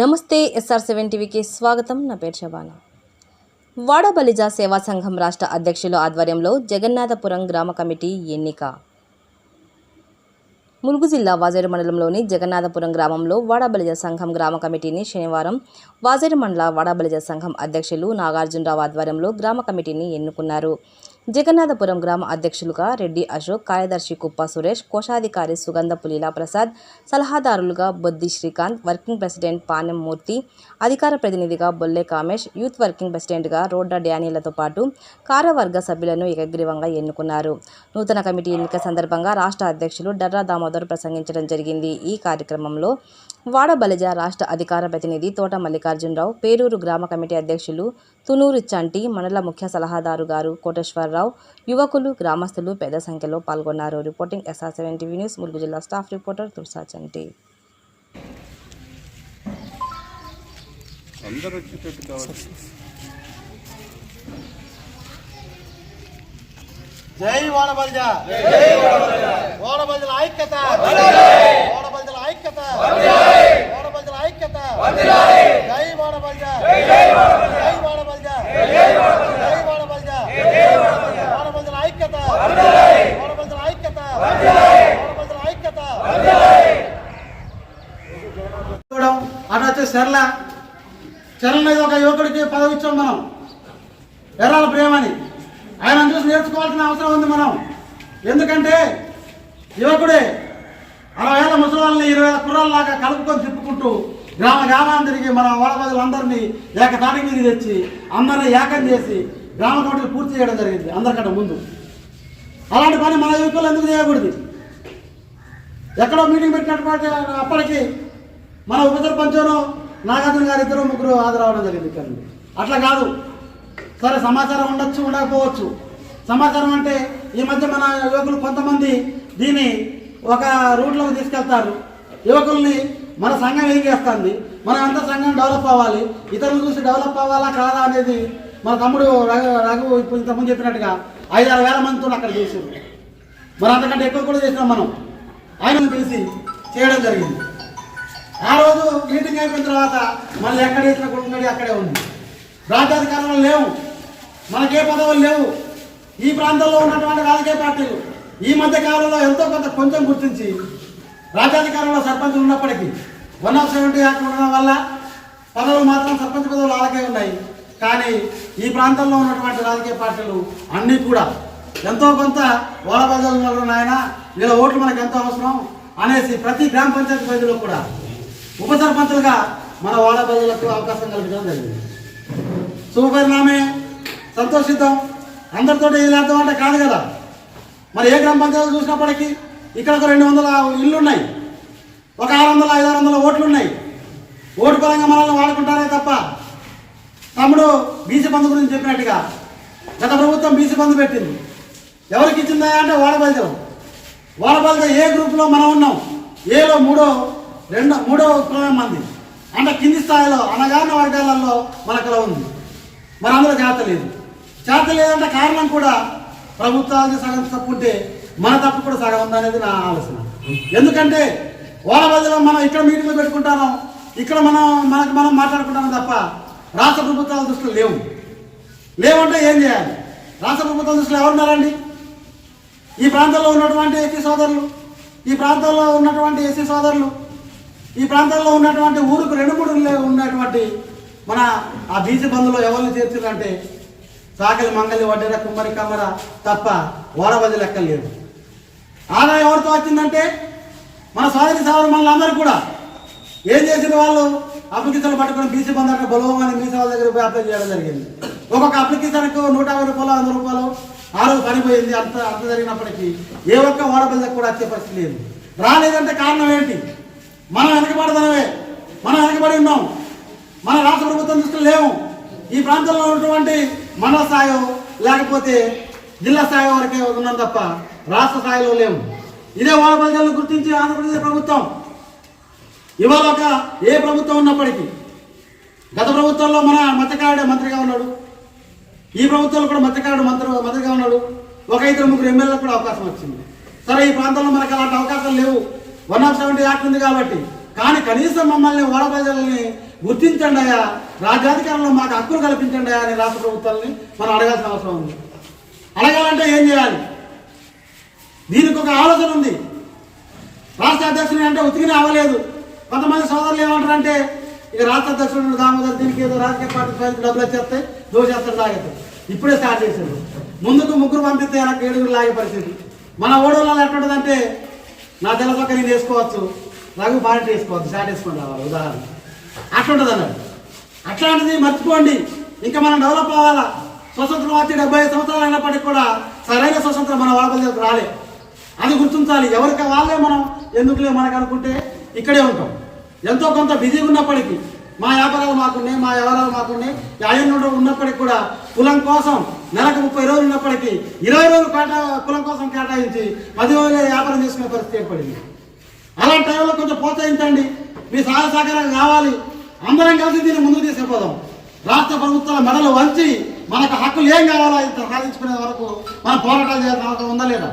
నమస్తే SR seven టీవీకి స్వాగతం. నా పేరు శబానా. వాడబలిజ సేవా సంఘం రాష్ట్ర అధ్యక్షుల ఆధ్వర్యంలో జగన్నాథపురం గ్రామ కమిటీ ఎన్నిక. ములుగు జిల్లా వాజేరు మండలంలోని జగన్నాథపురం గ్రామంలో వాడబలిజ సంఘం గ్రామ కమిటీని శనివారం వాజేరు మండల వాడబలిజ సంఘం అధ్యక్షులు నాగార్జునరావు ఆధ్వర్యంలో గ్రామ కమిటీని ఎన్నుకున్నారు. జగన్నాథపురం గ్రామ అధ్యక్షులుగా రెడ్డి అశోక్ కార్యదర్శి కుప్ప సురేష్ కోశాధికారి సుగంధపు లీలా ప్రసాద్ సలహాదారులుగా బొద్ది శ్రీకాంత్ వర్కింగ్ ప్రెసిడెంట్ పానెం మూర్తి అధికార ప్రతినిధిగా బొల్లె కామేష్ యూత్ వర్కింగ్ ప్రెసిడెంట్గా రోడ్డా డ్యానీలతో పాటు కార్యవర్గ సభ్యులను ఏకగ్రీవంగా ఎన్నుకున్నారు. నూతన కమిటీ ఎన్నిక సందర్భంగా రాష్ట్ర అధ్యక్షులు డర్రా దామోదర్ ప్రసంగించడం జరిగింది. ఈ కార్యక్రమంలో వాడబలిజ రాష్ట్ర అధికార ప్రతినిధి తోట మల్లికార్జునరావు పేరూరు గ్రామ కమిటీ అధ్యక్షులు తునూరు చంటి మండల ముఖ్య సలహాదారు గారు కోటేశ్వరరావు యువకులు గ్రామస్తులు పెద్ద సంఖ్యలో పాల్గొన్నారు. Reporting SR seven TV news Mulugu జిల్లా స్టాఫ్ రిపోర్టర్ తుర్సా చంటి. అందరూ వచ్చేటట్టు కావాలి. జై వాడబల్జ. వాడబల్జల ఐక్యత. వాడబల్జల ఐక్యత జై వాడబల్జ జై వాడబల్జ జై వాడబల్జ వాడబల్జల ఐక్యత వాడబల్జల ఐక్యత వాడబల్జల ఐక్యత చర్ల చర్ల చరణ్ అనేది ఒక యువకుడికి పదవి ఇచ్చాం మనం. ఎర్రాల ప్రేమని ఆయన చూసి నేర్చుకోవాల్సిన అవసరం ఉంది మనం. ఎందుకంటే యువకుడే అరవై ఏళ్ళ ముసలాళ్ళని ఇరవై ఏళ్ళ కుర్రాళ్ళలాగా కలుపుకొని తిప్పుకుంటూ గ్రామ గ్రామాన్ని తిరిగి మన వాడబదులందరినీ ఏకతాటి మీద తెచ్చి అందరినీ ఏకం చేసి గ్రామ కమిటీలు పూర్తి చేయడం జరిగింది అందరికంటే ముందు. అలాంటి పని మన యువకులు ఎందుకు చేయకూడదు? ఎక్కడో మీటింగ్ పెట్టినటువంటి అప్పటికి మన ఉప సర్పంచోనో నాగార్జున గారు ఇద్దరు ముగ్గురు హాజరవడం జరిగింది ఇక్కడ నుండి. అట్లా కాదు. సరే సమాచారం ఉండొచ్చు ఉండకపోవచ్చు. సమాచారం అంటే ఈ మధ్య మన యువకులు కొంతమంది దీన్ని ఒక రూట్లోకి తీసుకెళ్తారు. యువకుల్ని మన సంఘం ఏం చేస్తుంది? మనం ఎంత సంఘం డెవలప్ అవ్వాలి. ఇతరులు చూసి డెవలప్ అవ్వాలా కాదా అనేది మన తమ్ముడు రఘు రఘు ఇప్పుడు ఇంతకుముందు చెప్పినట్టుగా ఐదారు వేల మందితో అక్కడ చేసారు మరి అంతకంటే ఎక్కువ కూడా చేసినాం మనం. ఆయన పిలిచి చేయడం జరిగింది. ఆ రోజు మీటింగ్ అయిపోయిన తర్వాత మళ్ళీ ఎక్కడ వేసిన కొడుకున్నది అక్కడే ఉంది. రాజ్యాధికారంలో లేవు. మనకే పదవులు లేవు. ఈ ప్రాంతంలో ఉన్నటువంటి రాజకీయ పార్టీలు ఈ మధ్య కాలంలో ఎంతో కొంత కొంచెం గుర్తించి రాజ్యాధికారంలో సర్పంచులు ఉన్నప్పటికీ వన్ ఆఫ్ సెవెంటీ యాక్ట్ ఉండడం వల్ల పదవులు మాత్రం సర్పంచ్ పదవులు అలాగే ఉన్నాయి. కానీ ఈ ప్రాంతంలో ఉన్నటువంటి రాజకీయ పార్టీలు అన్నీ కూడా ఎంతో కొంత వాళ్ళ ప్రజలు నాయన వీళ్ళ ఓట్లు మనకు ఎంతో అవసరం అనేసి ప్రతి గ్రామ పంచాయతీ పరిధిలో కూడా ఉప సర్పంచులుగా మన వాడ ప్రజలకు అవకాశం కల్పించడం జరిగింది. శుభపరిణామే సంతోషిద్దాం. అందరితో ఇది అంటే కాదు కదా. మరి ఏ గ్రామ పంచాయతీ చూసినప్పటికీ ఇక్కడ ఒక రెండు వందల ఇళ్ళు ఉన్నాయి ఒక ఆరు వందల ఐదు ఆరు వందల ఓట్లు ఉన్నాయి ఓటు పరంగా మనల్ని వాడుకుంటారే తప్ప తమ్ముడు బీసీ బంధు గురించి చెప్పినట్టుగా గత ప్రభుత్వం బీసీ బంధు పెట్టింది. ఎవరికి ఇచ్చిందా అంటే వాడబలితం వాడబలితం ఏ గ్రూప్లో మనం ఉన్నాం? ఏలో మూడో రెండో మూడో కులం మంది. అంటే కింది స్థాయిలో అనగాన వర్గాలలో మనకలా ఉంది. మన అందులో జాత లేదు. జాత లేదంటే కారణం కూడా ప్రభుత్వానికి సగం తప్పు ఉంటే మన తప్పు కూడా సగం ఉందనేది నా ఆలోచన. ఎందుకంటే వాళ్ళ బదిలో మనం ఇక్కడ మీటింగ్లు పెట్టుకుంటాను ఇక్కడ మనం మనకు మనం మాట్లాడుకుంటాం తప్ప రాష్ట్ర ప్రభుత్వాల దృష్టిలో లేవు. లేవంటే ఏం చేయాలి? రాష్ట్ర ప్రభుత్వం దృష్టిలో ఎవరున్నారండి ఈ ప్రాంతంలో ఉన్నటువంటి ఎస్సీ సోదరులు ఈ ప్రాంతంలో ఉన్నటువంటి ఎస్సీ సోదరులు ఈ ప్రాంతంలో ఉన్నటువంటి ఊరుకు రెండు మూడు లే- ఉన్నటువంటి మన ఆ బీసీ బంధులో ఎవరిని చేర్చారంటే సాకలి మంగలి వడ్డెర కుమ్మరి కమ్మర తప్ప ఓడబది లెక్క లేదు. ఆదాయం ఎవరితో వచ్చిందంటే మన సోదరి సోదరు మనలందరూ కూడా. ఏం చేసిన వాళ్ళు? అప్లికేషన్లు పట్టుకుని బీసీ బంధు అంటే బలవమని బీసీ వాళ్ళ దగ్గర పోయి అప్లై చేయడం జరిగింది. ఒక్కొక్క అప్లికేషన్కు నూట యాభై రూపాయలు వంద రూపాయలు ఆ రోజు పడిపోయింది. అంత అంత జరిగినప్పటికీ ఏ ఒక్క ఓడబిల్లకు కూడా వచ్చే పరిస్థితి లేదు. రాలేదంటే కారణం ఏంటి? మన వెనకబడదనమే మనం వెనకబడి ఉన్నాం. మన రాష్ట్ర ప్రభుత్వం దృష్టిలో లేవు. ఈ ప్రాంతంలో ఉన్నటువంటి మండల స్థాయి లేకపోతే జిల్లా స్థాయి వరకే ఉన్నాం తప్ప రాష్ట్ర స్థాయిలో లేవు. ఇదే వాళ్ళ ప్రజలను గుర్తించి ఆంధ్రప్రదేశ్ ప్రభుత్వం. ఇవాళ ఒక ఏ ప్రభుత్వం ఉన్నప్పటికీ గత ప్రభుత్వంలో మన మత్స్యకారుడే మంత్రిగా ఉన్నాడు. ఈ ప్రభుత్వంలో కూడా మత్స్యకారుడు మంత్రి మంత్రిగా ఉన్నాడు. ఒక ఇద్దరు ముగ్గురు ఎమ్మెల్యేలకు కూడా అవకాశం వచ్చింది. సరే ఈ ప్రాంతంలో మనకు అలాంటి అవకాశాలు లేవు. వన్ ఆఫ్ సెవెంటీ యాక్ట్ ఉంది కాబట్టి. కానీ కనీసం మమ్మల్ని ఓడ ప్రజల్ని గుర్తించండి అయ్యా. రాజ్యాధికారంలో మాకు హక్కులు కల్పించండి అయ్యా అని రాష్ట్ర ప్రభుత్వాలని మనం అడగాల్సిన అవసరం ఉంది. అడగాలంటే ఏం చేయాలి? దీనికి ఒక ఆలోచన ఉంది. రాష్ట్ర అధ్యక్షుని అంటే ఉతికినే అవ్వలేదు. కొంతమంది సోదరులు ఏమంటారంటే ఇక రాష్ట్ర అధ్యక్షుడు దామోదర్ దీనికి ఏదో రాజకీయ పార్టీ ప్రజలకు డబ్బులు వచ్చేస్తాయి దోషేస్తారు లాగేస్తాడు ఇప్పుడే స్టార్ట్ చేశారు. ముందుకు ముగ్గురు పంపిస్తే నాకు ఏడుగురు లాగే పరిస్థితి. మన ఓడోళ్ళు ఎట్లుంటుందంటే నా తెలసొక్క నేను వేసుకోవచ్చు. నాకు పార్టీ వేసుకోవచ్చు. షార్ట్ వేసుకొని రావాలి. ఉదాహరణ. అట్లుంటుంది అన్నాడు. అట్లాంటిది మర్చిపోండి. ఇంకా మనం డెవలప్ అవ్వాలా? స్వతంత్రం వచ్చి డెబ్బై ఐదు సంవత్సరాలు అయినప్పటికీ కూడా సరైన స్వతంత్రం మన వాళ్ళ రాలే. అది గుర్తించాలి. ఎవరికి వాళ్ళే మనం ఎందుకులే మనకు అనుకుంటే ఇక్కడే ఉంటాం. ఎంతో కొంత బిజీగా ఉన్నప్పటికీ మా వ్యాపారాలు మాకున్నాయి మా వ్యవహారాలు మాకున్నాయి. యాయం ఉన్నప్పటికీ కూడా కులం కోసం నెలకు ముప్పై రోజులు ఉన్నప్పటికీ ఇరవై రోజులు కేటా కులం కోసం కేటాయించి పది రోజులు వ్యాపారం చేసుకునే పరిస్థితి ఏర్పడింది. అలాంటి టైంలో కొంచెం ప్రోత్సహించండి. మీ సహాయ సహకారాలు కావాలి. అందరం కలిసి దీన్ని ముందుకు తీసుకుపోదాం. రాష్ట్ర ప్రభుత్వాల మెడలు వంచి మనకు హక్కులు ఏం కావాలో ఇంత సాధించుకునే వరకు మనం పోరాటాలు చేయాల్సిన అవసరం ఉందా లేదా?